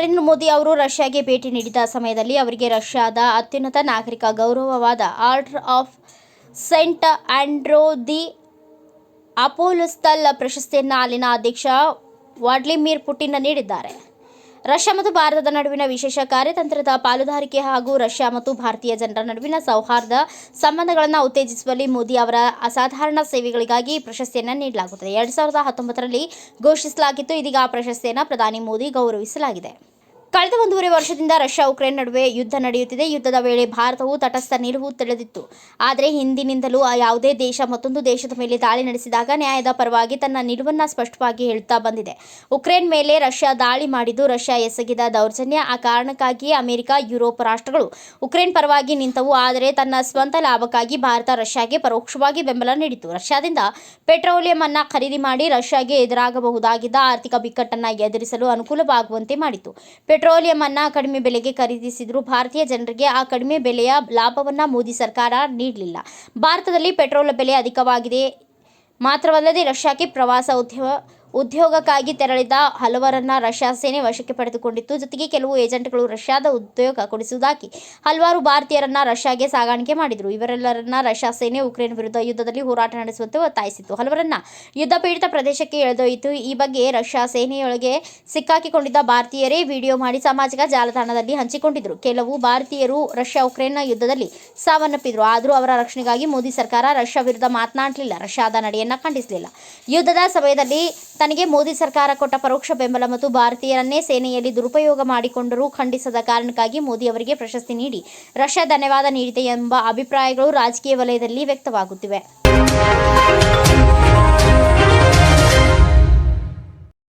ಮೋದಿ ಅವರು ರಷ್ಯಾಗೆ ಭೇಟಿ ನೀಡಿದ ಸಮಯದಲ್ಲಿ ಅವರಿಗೆ ರಷ್ಯಾದ ಅತ್ಯುನ್ನತ ನಾಗರಿಕ ಗೌರವವಾದ Order of Saint Andrew the Apostle ಪ್ರಶಸ್ತಿಯನ್ನು ಅಲ್ಲಿನ ಅಧ್ಯಕ್ಷ ವಾಡ್ಲಿಮಿರ್ ಪುಟಿನ್ ನೀಡಿದ್ದಾರೆ. ರಷ್ಯಾ ಮತ್ತು ಭಾರತದ ನಡುವಿನ ವಿಶೇಷ ಕಾರ್ಯತಂತ್ರದ ಪಾಲುದಾರಿಕೆ ಹಾಗೂ ರಷ್ಯಾ ಮತ್ತು ಭಾರತೀಯ ಜನರ ನಡುವಿನ ಸೌಹಾರ್ದ ಸಂಬಂಧಗಳನ್ನು ಉತ್ತೇಜಿಸುವಲ್ಲಿ ಮೋದಿ ಅವರ ಅಸಾಧಾರಣ ಸೇವೆಗಳಿಗಾಗಿ ಪ್ರಶಸ್ತಿಯನ್ನು ನೀಡಲಾಗುತ್ತದೆ. ಎರಡು ಸಾವಿರದ ಹತ್ತೊಂಬತ್ತರಲ್ಲಿ ಘೋಷಿಸಲಾಗಿತ್ತು. ಇದೀಗ ಆ ಪ್ರಶಸ್ತಿಯನ್ನು ಪ್ರಧಾನಿ ಮೋದಿ ಗೌರವಿಸಲಾಗಿದೆ. ಕಳೆದ ಒಂದೂವರೆ ವರ್ಷದಿಂದ ರಷ್ಯಾ ಉಕ್ರೇನ್ ನಡುವೆ ಯುದ್ಧ ನಡೆಯುತ್ತಿದೆ. ಯುದ್ಧದ ವೇಳೆ ಭಾರತವು ತಟಸ್ಥ ನಿಲುವು ತಿಳಿದಿತ್ತು. ಆದರೆ ಹಿಂದಿನಿಂದಲೂ ಯಾವುದೇ ದೇಶ ಮತ್ತೊಂದು ದೇಶದ ಮೇಲೆ ದಾಳಿ ನಡೆಸಿದಾಗ ನ್ಯಾಯದ ಪರವಾಗಿ ತನ್ನ ನಿಲುವನ್ನು ಸ್ಪಷ್ಟವಾಗಿ ಹೇಳುತ್ತಾ ಬಂದಿದೆ. ಉಕ್ರೇನ್ ಮೇಲೆ ರಷ್ಯಾ ದಾಳಿ ಮಾಡಿದ್ದು ರಷ್ಯಾ ಎಸಗಿದ ದೌರ್ಜನ್ಯ. ಆ ಕಾರಣಕ್ಕಾಗಿ ಅಮೆರಿಕ, ಯುರೋಪ್ ರಾಷ್ಟ್ರಗಳು ಉಕ್ರೇನ್ ಪರವಾಗಿ ನಿಂತವು. ಆದರೆ ತನ್ನ ಸ್ವಂತ ಲಾಭಕ್ಕಾಗಿ ಭಾರತ ರಷ್ಯಾಗೆ ಪರೋಕ್ಷವಾಗಿ ಬೆಂಬಲ ನೀಡಿತು ರಷ್ಯಾದಿಂದ ಪೆಟ್ರೋಲಿಯಂ ಅನ್ನ ಖರೀದಿ ಮಾಡಿ ರಷ್ಯಾಗೆ ಎದುರಾಗಬಹುದಾಗಿದ್ದ ಆರ್ಥಿಕ ಬಿಕ್ಕಟ್ಟನ್ನು ಎದುರಿಸಲು ಅನುಕೂಲವಾಗುವಂತೆ ಮಾಡಿತು ಪೆಟ್ರೋಲಿಯಂ ಅನ್ನ ಕಡಿಮೆ ಬೆಲೆಗೆ ಖರೀದಿಸಿದ್ರು. ಭಾರತೀಯ ಜನರಿಗೆ ಆ ಕಡಿಮೆ ಬೆಲೆಯ ಲಾಭವನ್ನ ಮೋದಿ ಸರ್ಕಾರ ನೀಡಲಿಲ್ಲ. ಭಾರತದಲ್ಲಿ ಪೆಟ್ರೋಲ್ ಬೆಲೆ ಅಧಿಕವಾಗಿದೆ. ಮಾತ್ರವಲ್ಲದೆ ರಷ್ಯಾಕ್ಕೆ ಪ್ರವಾಸ ಉದ್ಯೋಗ ಉದ್ಯೋಗಕ್ಕಾಗಿ ತೆರಳಿದ ಹಲವರನ್ನ ರಷ್ಯಾ ಸೇನೆ ವಶಕ್ಕೆ ಪಡೆದುಕೊಂಡಿತ್ತು. ಜೊತೆಗೆ ಕೆಲವು ಏಜೆಂಟ್ಗಳು ರಷ್ಯಾದ ಉದ್ಯೋಗ ಕೊಡಿಸುವುದಾಗಿ ಹಲವಾರು ಭಾರತೀಯರನ್ನ ರಷ್ಯಾಗೆ ಸಾಗಾಣಿಕೆ ಮಾಡಿದರು. ಇವರೆಲ್ಲರನ್ನ ರಷ್ಯಾ ಸೇನೆ ಉಕ್ರೇನ್ ವಿರುದ್ಧ ಯುದ್ಧದಲ್ಲಿ ಹೋರಾಟ ನಡೆಸುವಂತೆ ಒತ್ತಾಯಿಸಿತ್ತು. ಹಲವರನ್ನ ಯುದ್ಧ ಪೀಡಿತ ಪ್ರದೇಶಕ್ಕೆ ಎಳೆದೊಯ್ಯಿತು. ಈ ಬಗ್ಗೆ ರಷ್ಯಾ ಸೇನೆಯೊಳಗೆ ಸಿಕ್ಕಾಕಿಕೊಂಡಿದ್ದ ಭಾರತೀಯರೇ ವಿಡಿಯೋ ಮಾಡಿ ಸಾಮಾಜಿಕ ಜಾಲತಾಣದಲ್ಲಿ ಹಂಚಿಕೊಂಡಿದ್ದರು ಕೆಲವು ಭಾರತೀಯರು ರಷ್ಯಾ ಉಕ್ರೇನ್ನ ಯುದ್ಧದಲ್ಲಿ ಸಾವನ್ನಪ್ಪಿದ್ರು. ಆದರೂ ಅವರ ರಕ್ಷಣೆಗಾಗಿ ಮೋದಿ ಸರ್ಕಾರ ರಷ್ಯಾ ವಿರುದ್ಧ ಮಾತನಾಡಲಿಲ್ಲ. ರಷ್ಯಾದ ನಡೆಯನ್ನ ಖಂಡಿಸಲಿಲ್ಲ. ಯುದ್ಧದ ಸಮಯದಲ್ಲಿ ತನಗೆ ಮೋದಿ ಸರ್ಕಾರ ಕೊಟ್ಟ ಪರೋಕ್ಷ ಬೆಂಬಲ ಮತ್ತು ಭಾರತೀಯರನ್ನೇ ಸೇನೆಯಲ್ಲಿ ದುರುಪಯೋಗ ಮಾಡಿಕೊಂಡರೂ ಖಂಡಿಸದ ಕಾರಣಕ್ಕಾಗಿ ಮೋದಿ ಅವರಿಗೆ ಪ್ರಶಸ್ತಿ ನೀಡಿ ರಷ್ಯಾ ಧನ್ಯವಾದ ನೀಡಿದೆ ಎಂಬ ಅಭಿಪ್ರಾಯಗಳು ರಾಜಕೀಯ ವಲಯದಲ್ಲಿ ವ್ಯಕ್ತವಾಗುತ್ತಿವೆ.